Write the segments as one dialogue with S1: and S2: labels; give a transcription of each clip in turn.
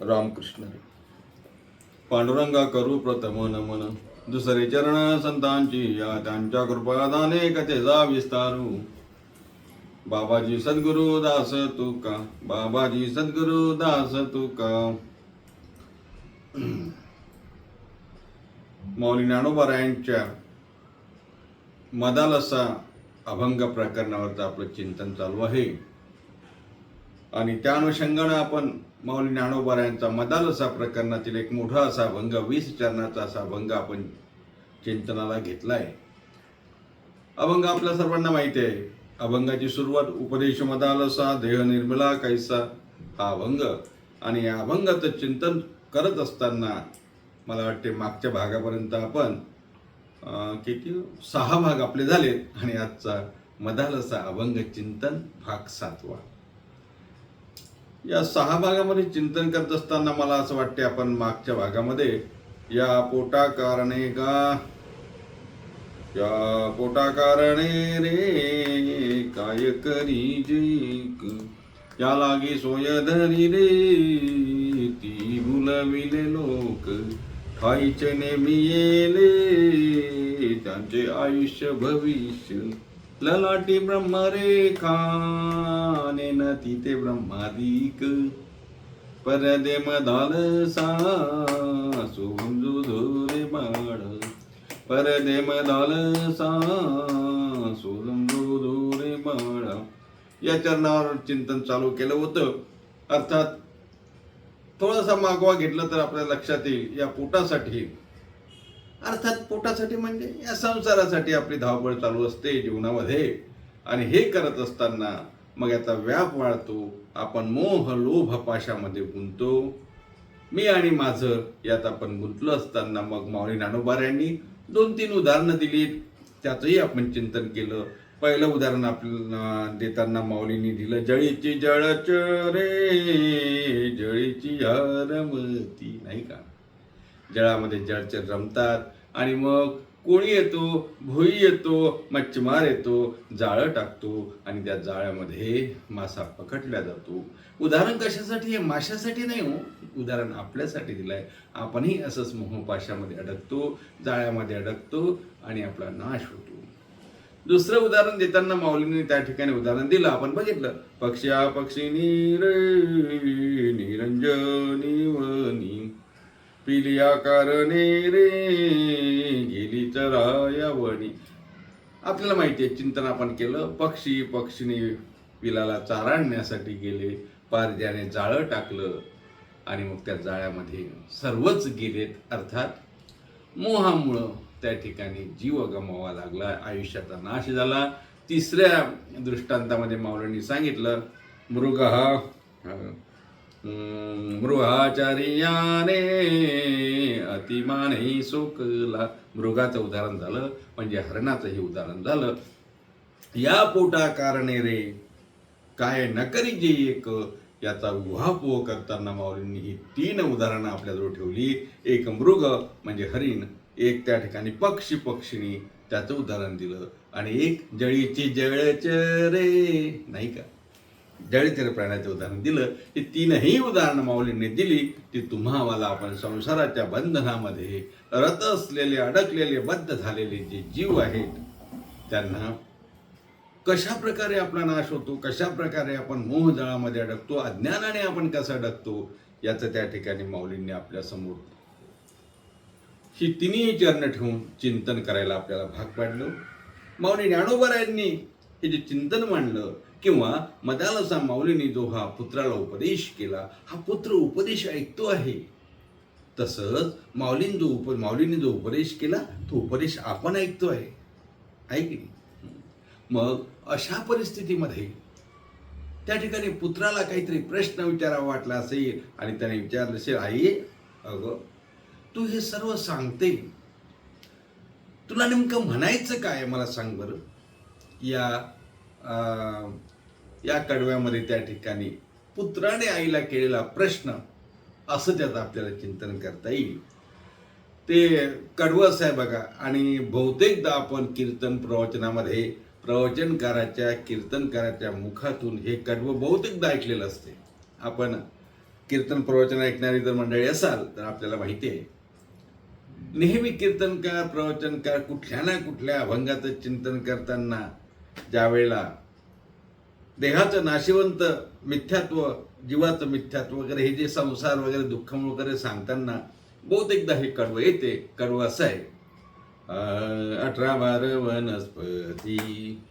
S1: रामकृष्ण। पांडुरंगा करू प्रथम नमन। दुसरे चरण संतांची या त्यांच्या कृपादाने कथेचा विस्तारू। बाबाजी सद्गुरु दास तुका। बाबाजी सद्गुरु दास तुका। मौली ज्ञानोबारायांच्या मदालसा अभंग प्रकरणावरचं आपलं चिंतन चालू आहे. आणि त्या अनुषंगानं आपण माऊली ज्ञानोबारायांचा मदालसा प्रकरणातील एक मोठा असा अभंग वीस चरणाचा असा अभंग आपण चिंतनाला घेतला आहे अभंग आपल्या सर्वांना माहिती आहे. अभंगाची सुरुवात उपदेश मदालसा देह निर्मला कैसा हा अभंग. आणि या अभंगाचं चिंतन करत असताना मला वाटते मागच्या भागापर्यंत आपण किती सहा भाग आपले झालेत. आणि आजचा मदालसा अभंग चिंतन भाग सातवा. या सहा भागामध्ये चिंतन करत असताना मला असं वाटते आपण मागच्या भागामध्ये या पोटा कारणे का? या पोटा कारणे रे काय करी जैक? या लागी सोय धरी रे ती बुलविले लोक. खायचे नेहमी येले त्यांचे आयुष्य भविष्य. ललाटी ब्रह्मरेखा नेन तिथे ब्रह्मादिक. परदे मदाल सा सोंजू बाळ. परदे मदाल सा सोंजू धोरे बाळ. या चरणावर चिंतन चालू केलं होतं. अर्थात थोडासा मागवा घेतला तर आपल्या लक्षात येईल. या पोटासाठी अर्थात पोटासाठी म्हणजे या संसारासाठी आपली धावपळ चालू असते जीवनामध्ये. आणि हे करत असताना मग याचा व्याप वाढतो. आपण मोह लोभ पाशामध्ये गुंतो मी आणि माझं यात आपण गुंतलो असताना मग माऊली नानोबार यांनी दोन तीन उदाहरणं दिलीत. त्याचंही आपण चिंतन केलं. पहिलं उदाहरण आपल्याला देताना माऊलींनी दिलं जळीची जळच रे जळीची हरमती. नाही का? जळामध्ये जळचर रमतात. आणि मग कोळी येतो भुई येतो मच्छीमार येतो जाळं टाकतो आणि त्या जाळ्यामध्ये मासा पकडला जातो. उदाहरण कशासाठी आहे? माशासाठी नाही हो. उदाहरण आपल्यासाठी दिलंय. आपणही असंच मोहपाशामध्ये अडकतो जाळ्यामध्ये अडकतो आणि आपला नाश होतो. दुसरं उदाहरण देताना माऊलींनी त्या ठिकाणी उदाहरण दिलं. आपण बघितलं. पक्ष्या पक्षी निर निरंजनी पिलिया कारणे रे गेली चरायावणी आपल्याला माहिती आहे चिंतन आपण केलं पक्षी पक्षीने पिलाला चारा आणण्यासाठी गेले पारद्याने जाळं टाकलं आणि मग त्या जाळ्यामध्ये सर्वच गेलेत अर्थात मोहामुळं त्या ठिकाणी जीव गमावा लागला आयुष्याचा नाश झाला. तिसऱ्या दृष्टांतामध्ये माऊलींनी सांगितलं मृग हा मृगाचार्याने अतिमानही सुकला मृगाचं उदाहरण झालं म्हणजे हरणाचंही उदाहरण झालं. या पोटा कारणे रे काय नकरी जे एक याचा उहापोह करताना माऊलींनी ही तीन उदाहरणं आपल्याजवळ ठेवली. एक मृग म्हणजे हरिण एक त्या ठिकाणी पक्षी पक्षिणी त्याचं उदाहरण दिलं. आणि एक जळीची जळच रे नाही का? जळचर प्राण्याचं उदाहरण दिलं ही तीनही उदाहरणं माऊलींनी दिली ती तुम्हाला आपण संसाराच्या बंधनामध्ये रत असलेले अडकलेले बद्ध झालेले जे जीव आहेत त्यांना कशा प्रकारे आपला नाश होतो कशा प्रकारे आपण मोहजळामध्ये अडकतो अज्ञानाने आपण कसं अडकतो याचं त्या ठिकाणी माऊलींनी आपल्यासमोर ही तिन्ही चरण ठेवून चिंतन करायला आपल्याला भाग पाडलं. माऊली ज्ञानोबरायांनी हे जे चिंतन मांडलं किंवा मदालसा माऊलीने जो हा पुत्राला उपदेश केला हा पुत्र उपदेश ऐकतो आहे. तसंच माऊलीने जो उप माऊलीने जो उपदेश केला तो उपदेश आपण ऐकतो आहे. आहे की नाही? मग अशा परिस्थितीमध्ये त्या ठिकाणी पुत्राला काहीतरी प्रश्न विचारावा वाटला असेल आणि त्याने विचारलं असेल आई अगं तू हे सर्व सांगते. तुला नेमकं म्हणायचं काय मला सांग बरं. या या कडव्यामध्ये त्या ठिकाणी पुत्राने आईला केलेला प्रश्न असं त्याचं आपल्याला चिंतन करता येईल. ते कडवं असं आहे बघा आणि बहुतेकदा आपण कीर्तन प्रवचनामध्ये प्रवचनकाराच्या कीर्तनकाराच्या मुखातून हे कडवं बहुतेकदा ऐकलेलं असते. आपण कीर्तन प्रवचन ऐकणारी जर मंडळी असाल तर आपल्याला माहिती आहे. नेहमी कीर्तनकार प्रवचनकार कुठल्या ना कुठल्या अभंगाचं चिंतन करताना ज्यावेळेला देहाचं नाशिवंत मिथ्यात्व जीवाचं मिथ्यात्व वगैरे हे जे संसार वगैरे दुःख वगैरे सांगताना बहुतेकदा हे कडवं येते. कडवं असं आहे. अठरा बार वनस्पती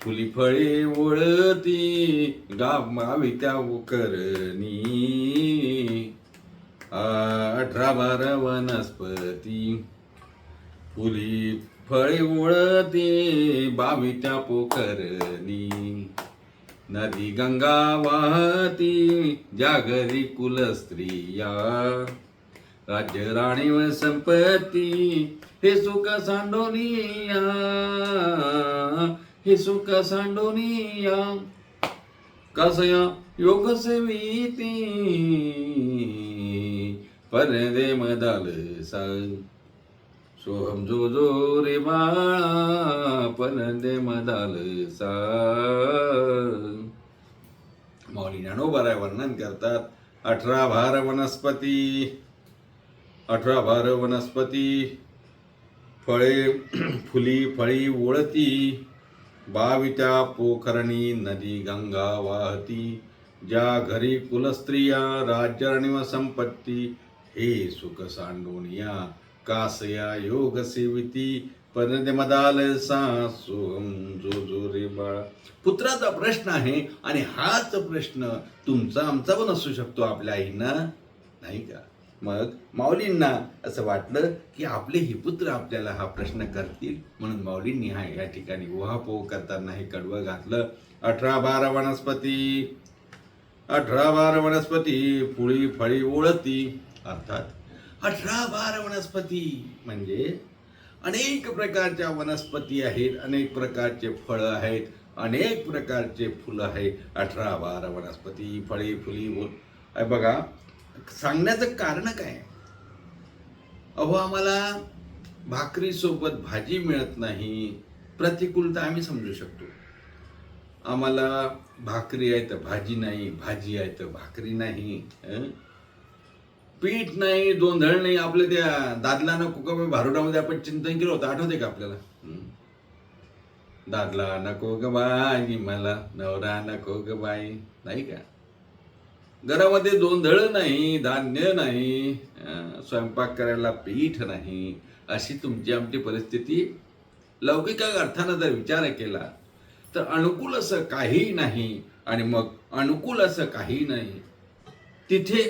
S1: फुली फळे ओळती गाव मावी त्या करणी अठरा बार वनस्पती फुली फळे ओळती बावित्या पोखरणी नदी गंगा वाहती जागरी कुल स्त्रिया राज्य राणी व संपत्ती हे सुख सांडोनिया. हे सुख सांडोनिया. कसया योग सेविती परदे मदाल सा सोहम जो जो रे बाळा दे मदाल सा मौली आहे वर्णन करतात. अठरा भार वनस्पती अठरा भार वनस्पती. फळे फुली फळी ओळती. बावित्या पोखरणी नदी गंगा वाहती. ज्या घरी कुलस्त्रिया राज्य संपत्ती हे सुख सांडोनिया कासया योग सेविती परदे मदाल जो जो रे बाळा पुत्राचा प्रश्न आहे आणि हाच प्रश्न तुमचा आमचा पण असू शकतो आपल्या आईंना. नाही का? मग माऊलींना असं वाटलं की आपले ही पुत्र आपल्याला हा प्रश्न करतील. म्हणून माऊलींनी हा या ठिकाणी उहापोह करताना हे कडवं घातलं. अठरा बारा वनस्पती. अठरा बारा वनस्पती. फुळी फळी ओळती. अर्थात अठरा बार वनस्पती म्हणजे अनेक प्रकारच्या वनस्पती आहेत अनेक प्रकारचे फळं आहेत अनेक प्रकारचे फुलं आहेत. अठरा बारा वनस्पती फळे फुली बघा सांगण्याचं कारण काय? अहो आम्हाला भाकरीसोबत भाजी मिळत नाही. प्रतिकूलता आम्ही समजू शकतो. आम्हाला भाकरी आहे तर भाजी नाही भाजी आहे तर भाकरी नाही पीठ नाही दोंधळ नाही आपल्या त्या दादलानं कुका भारुडामध्ये आपण चिंतन केलं होतं. आठवते का आपल्याला? दादला नको ग बाई मला नवरा नको ग बाई. नाही का? घरामध्ये दोंधळ नाही धान्य नाही स्वयंपाक करायला पीठ नाही. अशी तुमची आमची परिस्थिती. लौकिक अर्थानं जर विचार केला तर अनुकूल असं काही नाही आणि मग अनुकूल असं काही नाही. तिथे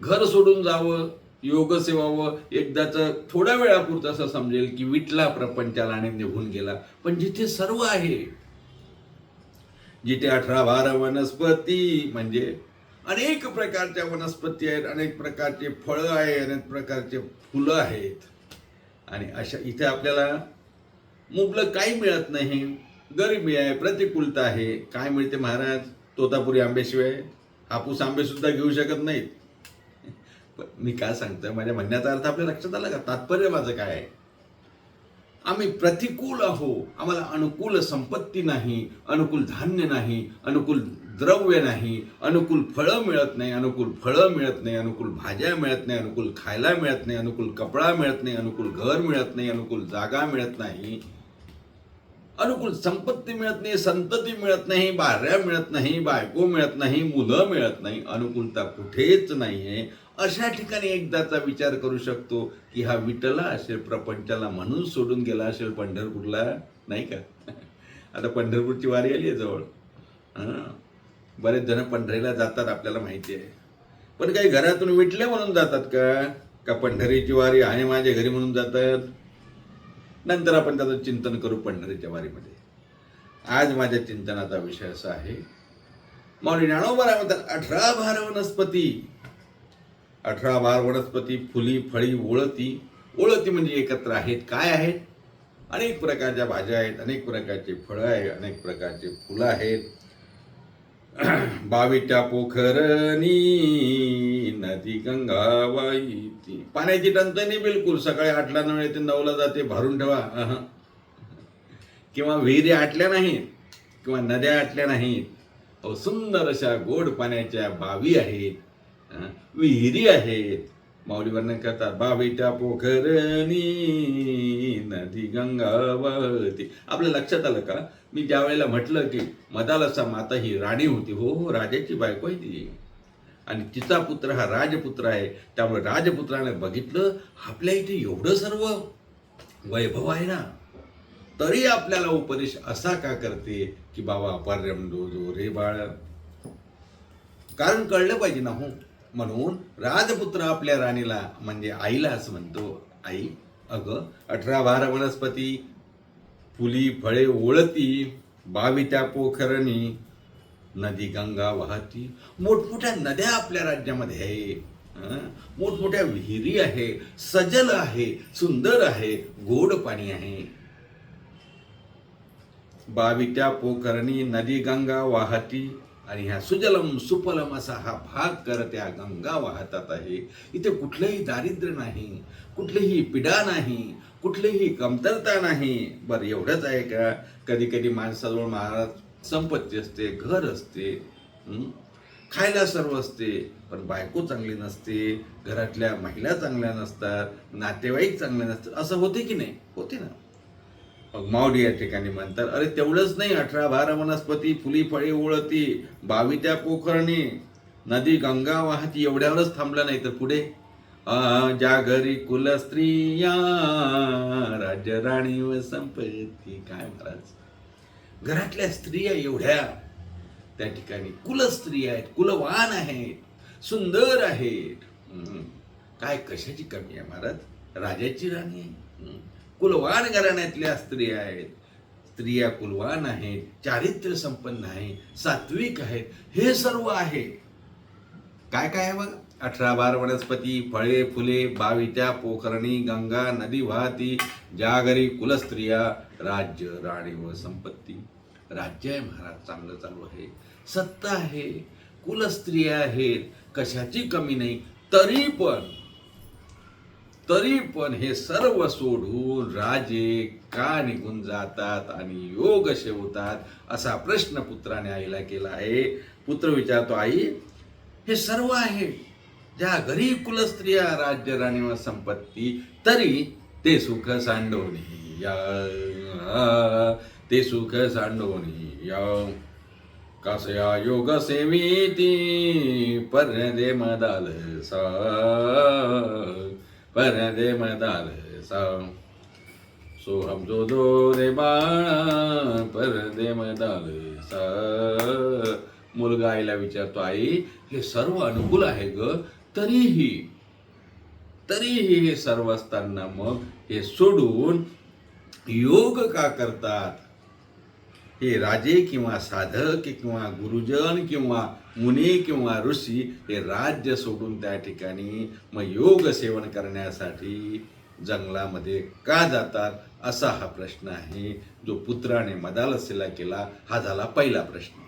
S1: घर सोडून जावं योग सेवावं एकदाच थोड्या वेळापुरतं असं समजेल की विटला प्रपंचाला आणि निघून गेला. पण जिथे सर्व आहे जिथे अठरा बारा वनस्पती म्हणजे अनेक प्रकारच्या वनस्पती आहेत अनेक प्रकारचे फळं आहे अनेक प्रकारचे फुलं आहेत. आणि अशा इथे आपल्याला मुबलक काही मिळत नाही. गरिबी आहे प्रतिकूलता आहे. काय मिळते महाराज? तोतापुरी आंब्याशिवाय हापूस आंबे सुद्धा घेऊ शकत नाहीत. मी काय सांगतोय माझ्या म्हणण्याचा अर्थ आपल्या लक्षात आला का तात्पर्य माझं काय आहे आम्ही प्रतिकूल आहो आम्हाला अनुकूल संपत्ती नाही अनुकूल धान्य नाही अनुकूल द्रव्य नाही अनुकूल फळं मिळत नाही अनुकूल फळं मिळत नाही अनुकूल भाज्या मिळत नाही अनुकूल खायला मिळत नाही अनुकूल कपडा मिळत नाही अनुकूल घर मिळत नाही अनुकूल जागा मिळत नाही अनुकूल संपत्ती मिळत नाही संतती मिळत नाही बाऱ्या मिळत नाही बायको मिळत नाही मुलं मिळत नाही अनुकूलता कुठेच नाहीये अशा ठिकाणी एकदाचा विचार करू शकतो की हा विटला असेल प्रपंचाला म्हणून सोडून गेला असेल पंढरपूरला नाही का? आता पंढरपूरची वारी आली आहे जवळ. हां? बरेच जण पंढरीला जातात आपल्याला माहिती आहे. पण काही घरातून विटले म्हणून जातात का? का पंढरीची वारी आहे माझ्या घरी म्हणून जातात? नंतर आपण त्याचं चिंतन करू पंढरीच्या वारीमध्ये. आज माझ्या चिंतनाचा विषय असा आहे. माऊली ज्ञानोबा अठरा भार वनस्पती. अठरा बार वनस्पती फुली फळी ओळती. ओळती म्हणजे एकत्र आहेत. काय आहेत? अनेक प्रकारच्या भाज्या आहेत अनेक प्रकारचे फळं आहेत अनेक प्रकारचे फुलं आहेत. बावीच्या पोखरणी नदी गंगा वाईती. पाण्याची टंचाई बिलकुल. सकाळी आठला नऊ येते नऊला जाते भरून ठेवा. किंवा विहिरी आटल्या नाहीत किंवा नद्या आटल्या नाहीत. अहो सुंदर अशा गोड पाण्याच्या बावी आहेत. विहिरी आहेत. माऊली वर्णन करतात बावीच्या पोखरणी नदी गंगावती आपल्या लक्षात आलं का? मी ज्या वेळेला म्हटलं की मदालसा माता ही राणी होती. हो हो राजाची बायको आहे ती. आणि तिचा पुत्र हा राजपुत्र आहे. त्यामुळे राजपुत्राने बघितलं आपल्या इथे एवढं सर्व वैभव आहे ना? तरी आपल्याला उपदेश असा का करते की बाबा अपार्यम दो दो रे बाळ? कारण कळलं पाहिजे ना हो. म्हणून राजपुत्र आपल्या राणीला म्हणजे आईला असं म्हणतो आई अगं अठरा बारा वनस्पती फुली फळे ओळती बावित्या पोखरणी नदी गंगा वाहती. मोठमोठ्या नद्या आपल्या राज्यामध्ये आहे. मोठमोठ्या विहिरी आहे सजल आहे सुंदर आहे गोड पाणी आहे. बावित्या पोखरणी नदी गंगा वाहती आणि ह्या सुजलम सुफलम असा हा भाग कर त्या गंगा वाहतात आहे. इथे कुठलंही दारिद्र्य नाही कुठलीही पिडा नाही कुठलीही कमतरता नाही. बरं एवढंच आहे का? कधी कधी माणसाजवळ महाराज संपत्ती असते घर असते खायला सर्व असते पण बायको चांगली नसते घरातल्या महिला चांगल्या नसतात नातेवाईक चांगले नसतात. असं होते की नाही? होते ना. मावडी माऊली या ठिकाणी म्हणतात. अरे तेवढंच नाही अठरा बारा वनस्पती फुली फळे ओळती बावित्या पोखरणी नदी गंगा वाहती एवढ्यावरच थांबलं नाही तर पुढे? ज्या घरी कुल स्त्रिया राज्य राणी व संपत्ती काय महाराज? घरातल्या स्त्रिया एवढ्या. त्या ठिकाणी कुल स्त्रिया आहेत कुलवान आहेत सुंदर आहेत. काय कशाची कमी आहे महाराज? राजाची राणी आहे. कुलवान घराण्यातल्या स्त्रिया आहेत स्त्रिया कुलवान आहेत चारित्र्य संपन्न आहे सात्विक आहेत हे सर्व आहे. काय काय आहे बघा? अठरा बार वनस्पती फळे फुले बावित्या पोखरणी गंगा नदी वाहती जागरी कुलस्त्रिया राज्य राणी व संपत्ती. राज्य आहे महाराज चांगलं चालू आहे. सत्ता आहे. कुलस्त्रिया आहेत. कशाची कमी नाही तरी पण तरी पण हे सर्व सोडून राजे का निघून जातात आणि योग शेवतात असा प्रश्न पुत्राने आईला केला आहे. पुत्र विचारतो आई हे सर्व आहे. ज्या घरी कुलस्त्रिया राज्य राणी व संपत्ती तरी ते सुख सांडवणी या ते सुख सांडवणी या कसया योग सेविती पर्यदे मदाल सा परदे मदार सा सोहम जो दो रे बाळा परदे मदार सा मुलगा आईला विचारतो आई हे सर्व अनुकूल आहे ग तरीही तरीही हे सर्व असताना मग हे सोडून योग का करतात? हे राजे किंवा साधक किंवा गुरुजन किंवा मुनी किंवा ऋषी हे राज्य सोडून त्या ठिकाणी मग योग सेवन करण्यासाठी जंगलामध्ये का जातात असा हा प्रश्न आहे. जो पुत्राने मदालसीला केला हा झाला पहिला प्रश्न.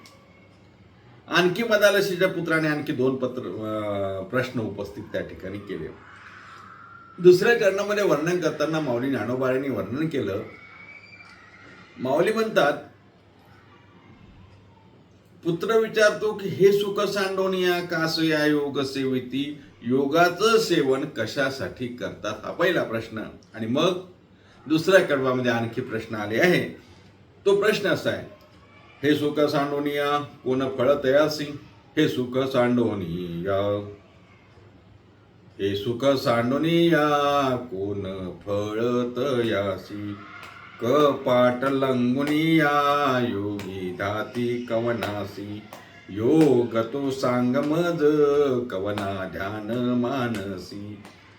S1: आणखी मदालसीच्या पुत्राने आणखी दोन पत्र प्रश्न उपस्थित त्या ठिकाणी केले. दुसऱ्या चरणामध्ये वर्णन करताना माऊली ज्ञानोबाळांनी वर्णन केलं. माऊली म्हणतात पुत्र विचारतो की हे सुख सांडोनिया कास या योग सेविती? योगाचं सेवन कशासाठी करतात? हा पहिला प्रश्न. आणि मग दुसऱ्या कडवामध्ये आणखी प्रश्न आले आहे. तो प्रश्न असा आहे. हे सुख सांडोनिया कोण फळ तयासी? हे सुख सांडोनिया हे सुख सांडोनिया कोण फळ तयासी? कपाट लंगुनिया योगी धाती कवनासी। योग तो सांग मज कवना ध्यान मानसी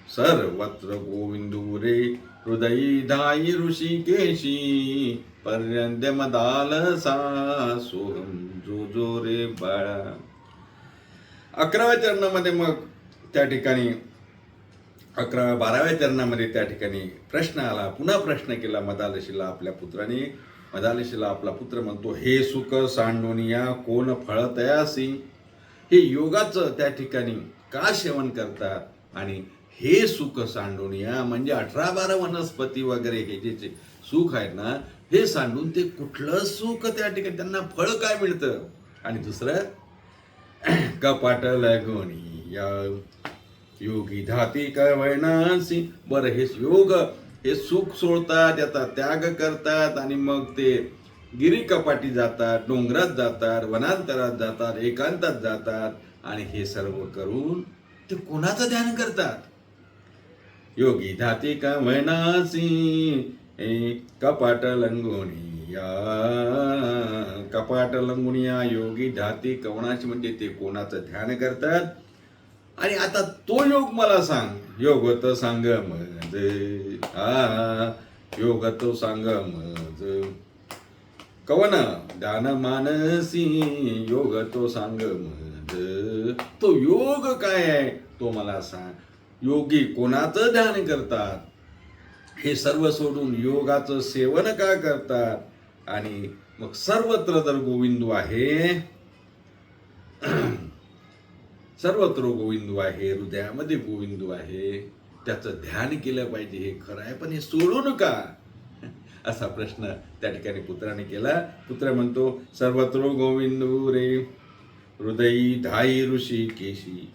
S1: सर्वत्र गोविंदुरे हृदयी धाई ऋषिकेशी। पर्यंत मदाल सा सोहम जो जो रे बाळा। अकराव्या चरणामध्ये मग त्या ठिकाणी अकराव्या बाराव्या चरणामध्ये त्या ठिकाणी प्रश्न आला पुन्हा प्रश्न केला मदालशीला आपल्या पुत्राने. मदालशीला आपला पुत्र म्हणतो हे सुख सांडोनिया कोण फळ तयासी? हे योगाचं त्या ठिकाणी का सेवन करतात? आणि हे सुख सांडोनिया म्हणजे अठरा बारा वनस्पती वगैरे हे जे जे सुख आहेत ना हे सांडून ते कुठलं सुख त्या ठिकाणी त्यांना फळ काय मिळतं? आणि दुसरं कपाट लगोणी या योगी धाती कवयनासी बरं हे योग हे सुख सोडतात याचा त्याग करतात आणि मग ते गिरी कपाटी जातात डोंगरात जातात वनांतरात जातात एकांतात जातात आणि हे सर्व करून ते कोणाचं ध्यान करतात? योगी धाती कवयनासी कपाट लंगोणी कपाट लंगुणिया योगी धाती कवनाशी म्हणजे ते कोणाचं ध्यान करतात? आणि आता तो योग मला सांग. योग तो सांग मज हा योग तो सांग मज. कवन ध्यान मानसी योग तो सांग मज. तो योग काय आहे? तो मला सांग. योगी कोणाचं ध्यान करतात? हे सर्व सोडून योगाचं सेवन का करतात? आणि मग सर्वत्र जर गोविंदू आहे सर्वत्र गोविंदू आहे हृदयामध्ये गोविंदू आहे. त्याचं ध्यान केलं पाहिजे हे खरं आहे. पण हे सोडू नका. असा प्रश्न त्या ठिकाणी पुत्राने केला. पुत्र म्हणतो सर्वत्र गोविंदू रे हृदयी धाई ऋषी केशी.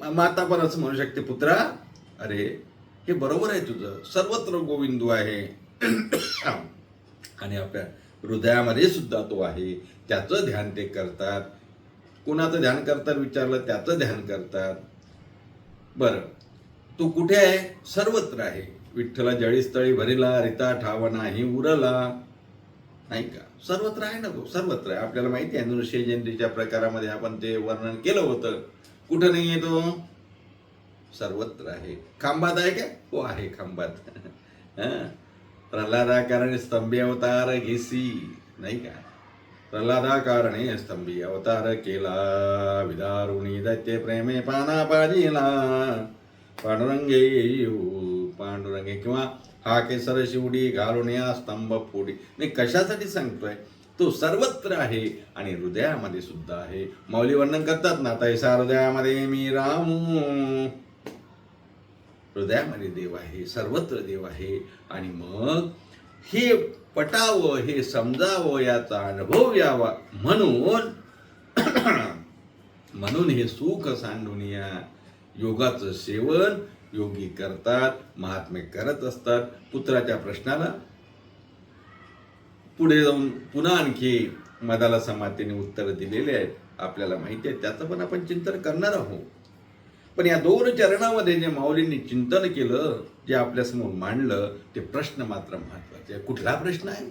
S1: माता पण असं म्हणू शकते पुत्रा अरे हे बरोबर आहे तुझं. सर्वत्र गोविंदू आहे. आणि आपल्या हृदयामध्ये सुद्धा तो आहे. त्याचं ध्यान ते करतात. कुणाचं ध्यान करतात विचारलं त्याचं ध्यान करतात. बरं. तू कुठे आहे? सर्वत्र आहे. विठ्ठला जळीस्थळी भरिला रिता ठाव नाही उरला. नाही का? सर्वत्र आहे ना तो सर्वत्र आहे. आपल्याला माहिती आहे नृष्य जयंतीच्या प्रकारामध्ये आपण ते वर्णन केलं होतं. कुठं नाही आहे तो? सर्वत्र आहे. खांबात आहे का? हो आहे खांबात. प्रल्हादा कारण स्तंभे अवतार घेसी. नाही का? प्रल्हादाकारणे स्तंभी अवतार केला विदारुणी दैत्य प्रेमे पानापाजीला पांडुरंगे येऊ पांडुरंगे किंवा हा केसर शिवडी घालून या स्तंभ फोडी. मी कशासाठी सांगतोय? तो सर्वत्र आहे आणि हृदयामध्ये सुद्धा आहे. माऊली वर्णन करतात ना तैसा हृदयामध्ये मी राम हृदयामध्ये देव आहे सर्वत्र देव आहे. आणि मग हे पटावं हे समजावं याचा अनुभव यावा. म्हणून म्हणून हे सुख सांडून या योगाचं सेवन योगी करतात महात्मे करत असतात. पुत्राच्या प्रश्नाला पुढे जाऊन पुन्हा आणखी मदाला समातीने उत्तर दिलेले आहेत. आपल्याला माहिती आहे त्याचं पण आपण चिंतन करणार आहोत. पण या दोन चरणामध्ये जे माऊलींनी चिंतन केलं जे आपल्यासमोर मांडलं ते प्रश्न मात्र महत्त्वाचे आहे. कुठला प्रश्न आहे?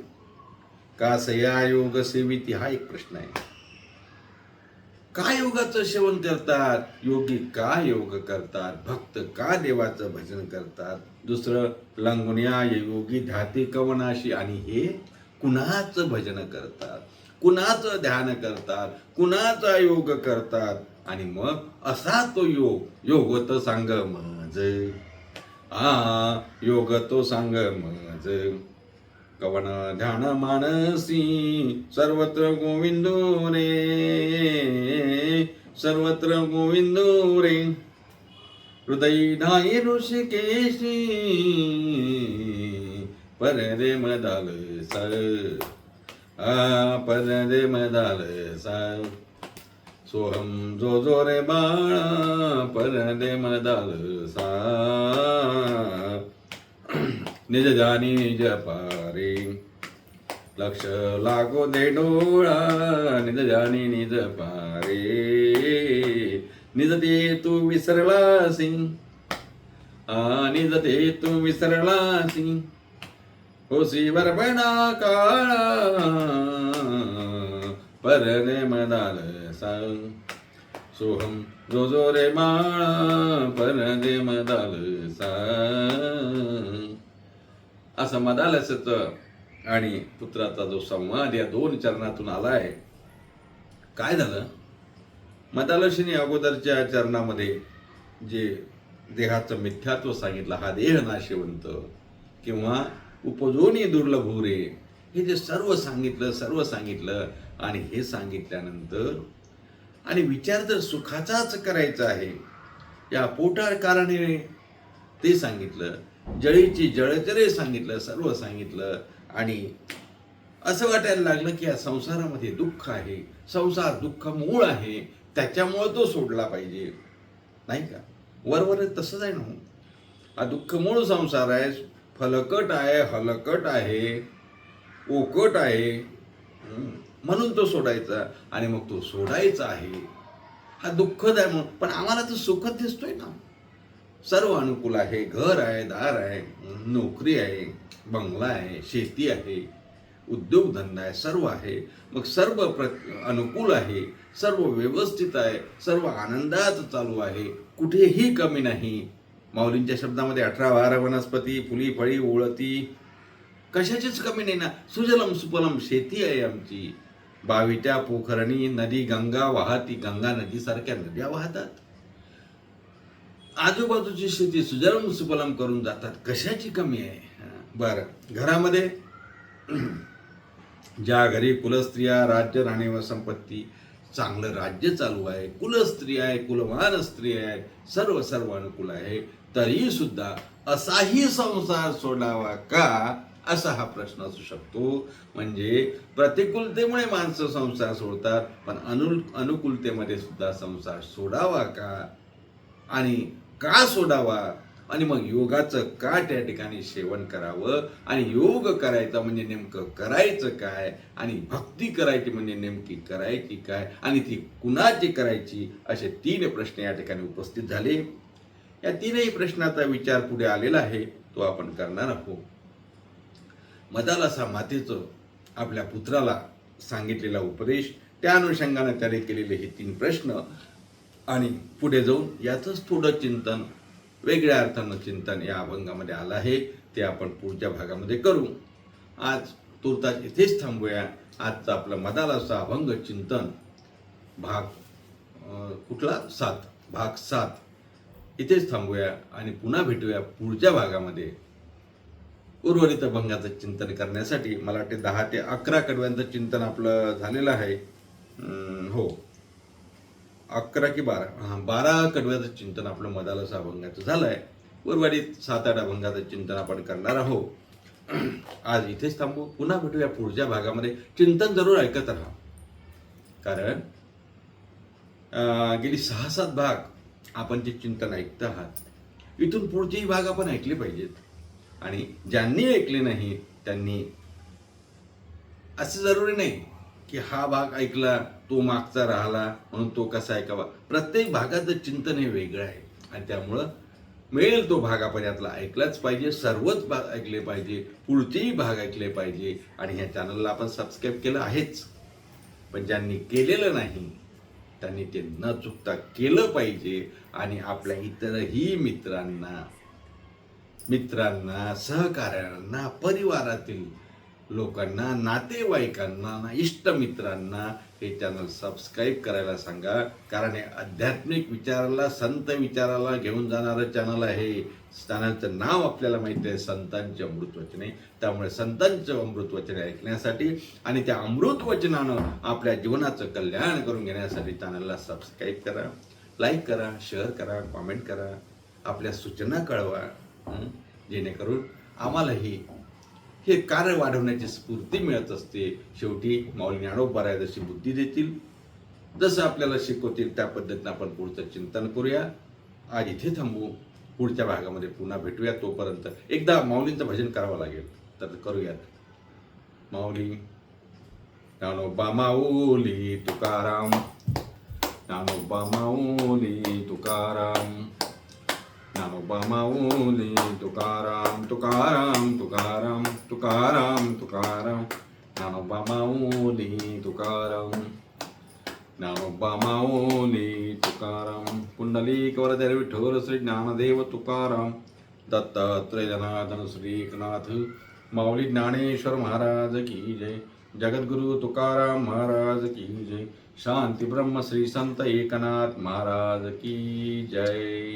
S1: का सयायोग सेविती हा एक प्रश्न आहे? का योगाचं सेवन करतात? योगी का योग करतात? भक्त का देवाचं भजन करतात? दुसरं लंगुण्या योगी ध्याती कवनाशी आणि हे कुणाचं भजन करतात? कुणाचं ध्यान करतात? कुणाचा योग करतात? आणि मग असा तो योग योग तो सांग माझ. आ योग तो सांग मज. कवन ध्यान मानसी सर्वत्र गोविंदो रे. सर्वत्र गोविंदो रे. हृदय ढाई ऋषिकेशी परदे मदाल सर. आ परदे मदाल सर. सोहम जो जो रे बाळा परदे मदाल सा निज जानी निज पारी। लक्ष लागो दे डोळा निज जानी निज पारे। निज ते तू विसरलासी आ निज ते तू विसरलासी होसी वरबणा काळा। परने मदाल सांग सोहम जो जो रे माळा परदे मदाल साल। असं मदालसच आणि पुत्राचा जो संवाद या दोन चरणातून आला आहे काय झालं? मदालशीने अगोदरच्या चरणामध्ये जे देहाचं मिथ्यात्व सांगितलं हा देह नाशिवंत किंवा उपजोनी दुर्लभ रे हे जे सर्व सांगितलं सर्व सांगितलं आणि हे सांगितल्यानंतर आणि विचार जर सुखाचाच करायचा आहे या पोटार कारणे ते सांगितलं जळीची जळचरे सांगितलं सर्व सांगितलं आणि असं वाटायला लागलं की या संसारामध्ये दुःख आहे संसार दुःख मूळ आहे त्याच्यामुळं तो सोडला पाहिजे. नाही का? वरवर तसंच आहे ना हो. हा दुःख मूळ संसार आहे फलकट आहे हलकट आहे ओकट आहे. म्हणून तो सोडायचा आणि मग तो सोडायचा आहे. हा दुःखद आहे मग. पण आम्हाला तर सुखद दिसतोय ना. सर्व अनुकूल आहे. घर आहे दार आहे नोकरी आहे बंगला आहे शेती आहे उद्योगधंदा आहे सर्व आहे. मग सर्व प्र अनुकूल आहे. सर्व व्यवस्थित आहे. सर्व आनंदात चालू आहे. कुठेही कमी नाही. माऊलींच्या शब्दामध्ये अठरा वारा वनस्पती फुली फळी ओळती कशाचीच कमी नाही ना. सुजलम सुपलम शेती आहे आमची. बाविट्या पोखरणी नदी गंगा वाहती गंगा नदीसारख्या नद्या वाहतात. आजूबाजूची शेती सुजलम सुपलम करून जातात. कशाची कमी आहे? बर बरं. घरामध्ये ज्या घरी कुलस्त्रिया राज्य राणे व संपत्ती चांगलं राज्य चालू आहे कुलस्त्री आहे कुलवान स्त्री आहे सर्व सर्व अनुकूल आहे तरी सुद्धा असाही संसार सोडावा का? असा हा प्रश्न असू शकतो. म्हणजे प्रतिकूलतेमुळे माणसं संसार सोडतात पण अनु अनुकूलतेमध्ये सुद्धा संसार सोडावा का? आणि का सोडावा? आणि मग योगाचं का त्या ठिकाणी सेवन करावं आणि योग करायचा म्हणजे नेमकं करायचं काय? आणि भक्ती करायची म्हणजे नेमकी करायची काय? आणि ती कुणाची करायची? असे तीन प्रश्न या ठिकाणी उपस्थित झाले. या तीनही प्रश्नाचा विचार पुढे आलेला आहे तो आपण करणार आहोत. मदालासा मातेचं आपल्या पुत्राला सांगितलेला उपदेश त्या अनुषंगाने त्याने केलेले हे तीन प्रश्न आणि पुढे जाऊन याचंच थोडं चिंतन वेगळ्या अर्थानं चिंतन या अभंगामध्ये आलं आहे. ते आपण पुढच्या भागामध्ये करू. आज तुर्तास इथेच थांबूया. आजचा आपलं मदालासा अभंग चिंतन भाग कुठला? सात. भाग सात. इथेच थांबूया आणि पुन्हा भेटूया पुढच्या भागामध्ये. उर्वरित अभंगाचं चिंतन करण्यासाठी मला वाटते दहा ते अकरा कडव्यांचं चिंतन आपलं झालेलं आहे. हो. अकरा की बारा. हां बारा कडव्याचं चिंतन आपलं मदालसा अभंगाचं झालं आहे उर्वरित सात आठ अभंगाचं चिंतन आपण करणार आहोत. आज इथेच थांबू. पुन्हा भेटूया पुढच्या भागामध्ये. चिंतन जरूर ऐकत राहा. कारण गेली सहा सात भाग आपण जे चिंतन ऐकत आहात इथून पुढचेही भाग आपण ऐकले पाहिजेत. आणि ज्यांनी ऐकले नाही त्यांनी असं जरुरी नाही की हा भाग ऐकला तो मागचा राहिला म्हणून तो कसा ऐकावा. प्रत्येक भागाचं चिंतन हे वेगळं आहे. आणि त्यामुळं मिळेल तो भाग आपण यातला ऐकलाच पाहिजे सर्वच भाग ऐकले पाहिजे पुढचेही भाग ऐकले पाहिजे. आणि ह्या चॅनलला आपण सबस्क्राईब केलं आहेच. पण ज्यांनी केलेलं नाही त्यांनी ते न चुकता केलं पाहिजे. आणि आपल्या इतरही मित्रांना मित्रांना सहकाऱ्यांना परिवारातील लोकांना नातेवाईकांना ना इष्टमित्रांना हे चॅनल सबस्क्राईब करायला सांगा. कारण हे आध्यात्मिक विचाराला संत विचाराला घेऊन जाणारं चॅनल आहे. चॅनलचं नाव आपल्याला माहिती आहे संतांचे अमृतवचने त्यामुळे संतांचं अमृतवचने ऐकण्यासाठी आणि त्या अमृतवचनानं आपल्या जीवनाचं कल्याण करून घेण्यासाठी चॅनलला सबस्क्राईब करा. लाईक करा शेअर करा कॉमेंट करा. आपल्या सूचना कळवा. जेणेकरून आम्हालाही हे कार्य वाढवण्याची स्फूर्ती मिळत असते. शेवटी माऊली ज्ञानोबा जशी बुद्धी देतील जसं आपल्याला शिकवतील त्या पद्धतीनं आपण पुढचं चिंतन करूया. आज इथे थांबू. पुढच्या भागामध्ये पुन्हा भेटूया. तोपर्यंत एकदा माऊलींचं भजन करावं लागेल. तर करूयात. माऊली ज्ञानोबा माऊली तुकाराम. ज्ञानोबा माऊली तुकाराम. ज्ञानोबा माऊली तुकाराम तुकाराम तुकाराम तुकाराम तुकाराम. ज्ञानोबा माऊली तुकाराम. ज्ञानोबा माऊली तुकाराम. पुंडलिक वरदर विठ्ठल श्री ज्ञानदेव तुकाराम. दत्तात्रय जनार्दन श्रीकनाथ. माऊली ज्ञानेश्वर महाराज की जय. जगद्गुरु तुकाराम महाराज की जय. शांती ब्रह्म श्री संत एकनाथ महाराज की जय.